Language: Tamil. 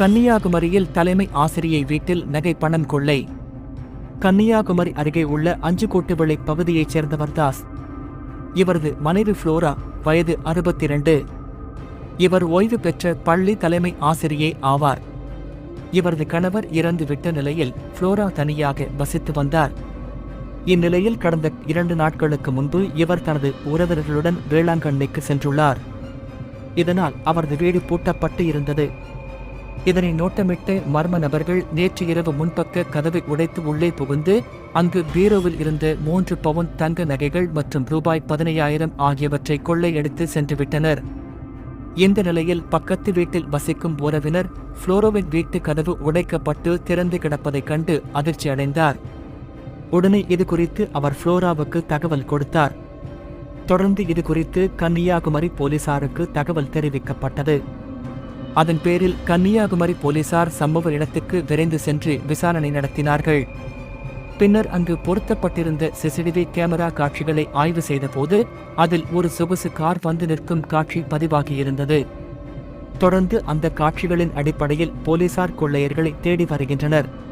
கன்னியாகுமரியில் தலைமை ஆசிரியை வீட்டில் நகை பணம் கொள்ளை. கன்னியாகுமரி அருகே உள்ள அஞ்சு கோட்டுவிளை பகுதியைச் சேர்ந்தவர் தாஸ். இவரது மனைவி ஃப்ளோரா வயது அறுபத்தி இரண்டு இவர் ஓய்வு பெற்ற பள்ளி தலைமை ஆசிரியை ஆவார். இவரது கணவர் இறந்துவிட்ட நிலையில் ஃப்ளோரா தனியாக வசித்து வந்தார். இந்நிலையில் கடந்த இரண்டு நாட்களுக்கு முன்பு இவர் தனது உறவினர்களுடன் வேளாங்கண்ணிக்கு சென்றுள்ளார். இதனால் அவரது வீடு பூட்டப்பட்டு இருந்தது. இதனை நோட்டமிட்டு மர்ம நபர்கள் நேற்று இரவு முன்பக்க கதவை உடைத்து உள்ளே புகுந்து அங்கு பீரோவில் இருந்த மூன்று பவுன் தங்க நகைகள் மற்றும் ரூபாய் பதினையாயிரம் ஆகியவற்றை கொள்ளையடித்து சென்றுவிட்டனர் இந்த நிலையில் பக்கத்து வீட்டில் வசிக்கும் உறவினர் புளோரோவின் வீட்டு கதவு உடைக்கப்பட்டு திறந்து கிடப்பதைக் கண்டு அதிர்ச்சி அடைந்தார். உடனே இது குறித்து அவர் ஃப்ளோராவுக்கு தகவல் கொடுத்தார். தொடர்ந்து இது குறித்து கன்னியாகுமரி போலீசாருக்கு தகவல் தெரிவிக்கப்பட்டது. அதன் பேரில் கன்னியாகுமரி போலீசார் சம்பவ இடத்துக்கு விரைந்து சென்று விசாரணை நடத்தினார்கள். பின்னர் அங்கு பொருத்தப்பட்டிருந்த சிசிடிவி கேமரா காட்சிகளை ஆய்வு செய்தபோது அதில் ஒரு சொகுசு கார் வந்து நிற்கும் காட்சி பதிவாகியிருந்தது. தொடர்ந்து அந்த காட்சிகளின் அடிப்படையில் போலீசார் கொள்ளையர்களை தேடி வருகின்றனர்.